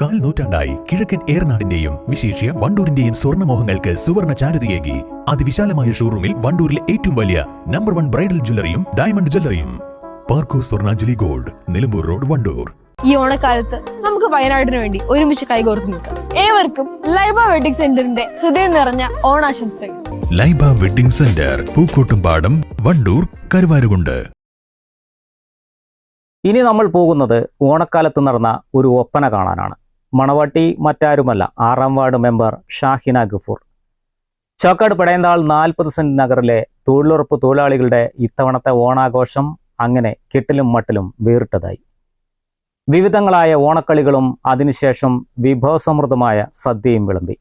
കാൽ നൂറ്റാണ്ടായി കിഴക്കൻ ഏറനാടിന്റെയും വിശേഷ്യ വണ്ടൂരിന്റെയും സ്വർണമോഹങ്ങൾക്ക് സുവർണ ചാരുതയേകി. അതിവിശാലമായ ഷോറൂമിൽ വണ്ടൂരിലെ ഏറ്റവും വലിയ നമ്പർ വൺ ബ്രൈഡൽ ജ്വല്ലറിയും ഡയമണ്ട് ജ്വല്ലറിയും പാർക്കോ സ്വർണാഞ്ജലി ഗോൾഡ് നിലമ്പൂർ റോഡ് വണ്ടൂർ. ഈ ഓണക്കാലത്ത് നമുക്ക് വയനാടിന് വേണ്ടി ഒരുമിച്ച് കൈകോർത്ത് നിൽക്കാം. ഏവർക്കും ലൈബ വെഡിങ് സെന്ററിന്റെ ഹൃദയം നിറഞ്ഞ ഓണാശംസകൾ. Laiba wedding centre Pookkottumpadam Wandoor Karuvarakundu. ഇനി നമ്മൾ പോകുന്നത് ഓണക്കാലത്ത് നടന്ന ഒരു ഒപ്പന കാണാനാണ്. മണവാട്ടി മറ്റാരുമല്ല ആറാം വാർഡ് മെമ്പർ ഷാഹിന ഗഫൂർ. ചോക്കാട് പടയന്താൾ നാൽപ്പത് സെന്റ് നഗറിലെ തൊഴിലുറപ്പ് തൊഴിലാളികളുടെ ഇത്തവണത്തെ ഓണാഘോഷം അങ്ങനെ കെട്ടിലും മട്ടിലും വേറിട്ടതായി. വിവിധങ്ങളായ ഓണക്കളികളും അതിനുശേഷം വിഭവസമൃദ്ധമായ സദ്യയും വിളമ്പി.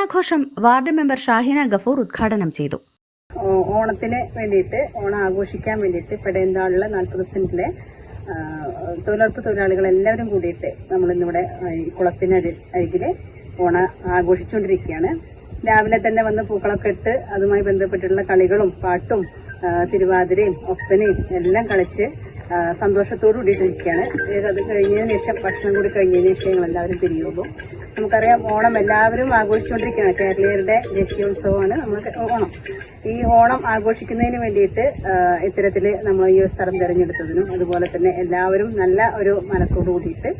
ഓണാഘോഷം വാർഡ് മെമ്പർ ഷാഹിന ഗഫൂർ ഉദ്ഘാടനം ചെയ്തു. ഓണത്തിന് വേണ്ടിയിട്ട് ഓണം ആഘോഷിക്കാൻ വേണ്ടിയിട്ട് പെടയന്താളിലെ നാൽപ്പത് സെന്റിലെ തൊഴിലുറപ്പ് തൊഴിലാളികൾ എല്ലാവരും കൂടിയിട്ട് നമ്മൾ ഇന്നിവിടെ ഈ കുളത്തിന് അരികിൽ ഓണം ആഘോഷിച്ചുകൊണ്ടിരിക്കുകയാണ്. രാവിലെ തന്നെ വന്ന് പൂക്കളൊക്കെ ഇട്ട് അതുമായി ബന്ധപ്പെട്ടിട്ടുള്ള കളികളും പാട്ടും തിരുവാതിരയും ഒപ്പനയും എല്ലാം കളിച്ച് സന്തോഷത്തോടു കൂടിയിട്ടിരിക്കുകയാണ് അത് കഴിഞ്ഞതിന് ശേഷം ഭക്ഷണം കൂടി കഴിഞ്ഞതിന് ശേഷം ഞങ്ങൾ എല്ലാവരും പിരിയുള്ളൂ നമുക്കറിയാം ഓണം എല്ലാവരും ആഘോഷിച്ചുകൊണ്ടിരിക്കുകയാണ്. കേരളീയരുടെ ദേശീയോത്സവമാണ് നമ്മൾ ഓണം. ഈ ഓണം ആഘോഷിക്കുന്നതിന് വേണ്ടിയിട്ട് ഇത്തരത്തിൽ നമ്മൾ ഈ ഒരു സ്ഥലം തിരഞ്ഞെടുത്തതിനും അതുപോലെ തന്നെ എല്ലാവരും നല്ല ഒരു മനസ്സോട് കൂടിയിട്ട്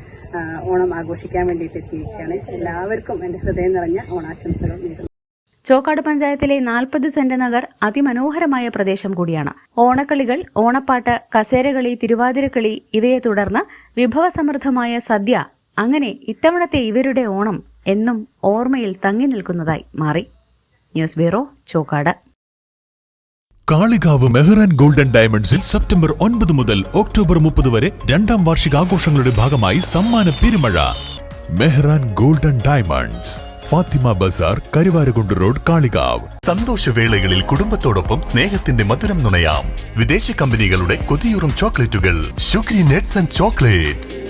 ഓണം ആഘോഷിക്കാൻ വേണ്ടിയിട്ട് എത്തിയിരിക്കുകയാണ്. എല്ലാവർക്കും എന്റെ ഹൃദയം നിറഞ്ഞ ഓണാശംസകൾ നേരുന്നു. ചോക്കാട് പഞ്ചായത്തിലെ നാൽപ്പത് സെന്റ് നഗർ അതിമനോഹരമായ പ്രദേശം കൂടിയാണ്. ഓണക്കളികൾ ഓണപ്പാട്ട് കസേരകളി തിരുവാതിരക്കളി ഇവയെ തുടർന്ന് വിഭവസമൃദ്ധമായ സദ്യ അങ്ങനെ ഇത്തവണത്തെ ഇവരുടെ ഓണം എന്നും ഓർമ്മയിൽ തങ്ങി നിൽക്കുന്നതായി മാറി. News bureau Chokkad Kalikavu Mehran golden ഡയമണ്ട്സിൽ സെപ്റ്റംബർ ഒൻപത് മുതൽ ഒക്ടോബർ മുപ്പത് വരെ രണ്ടാം വാർഷികാഘോഷങ്ങളുടെ ഭാഗമായി സമ്മാന പെരുമഴ. Mehran golden diamonds Fathima Bazar Karuvarakundu road Kalikavu. സന്തോഷവേളകളിൽ കുടുംബത്തോടൊപ്പം സ്നേഹത്തിന്റെ മധുരം നുണയാം. വിദേശ കമ്പനികളുടെ കൊതിയൂറും ചോക്ലേറ്റുകൾ. Sugary nuts and chocolates.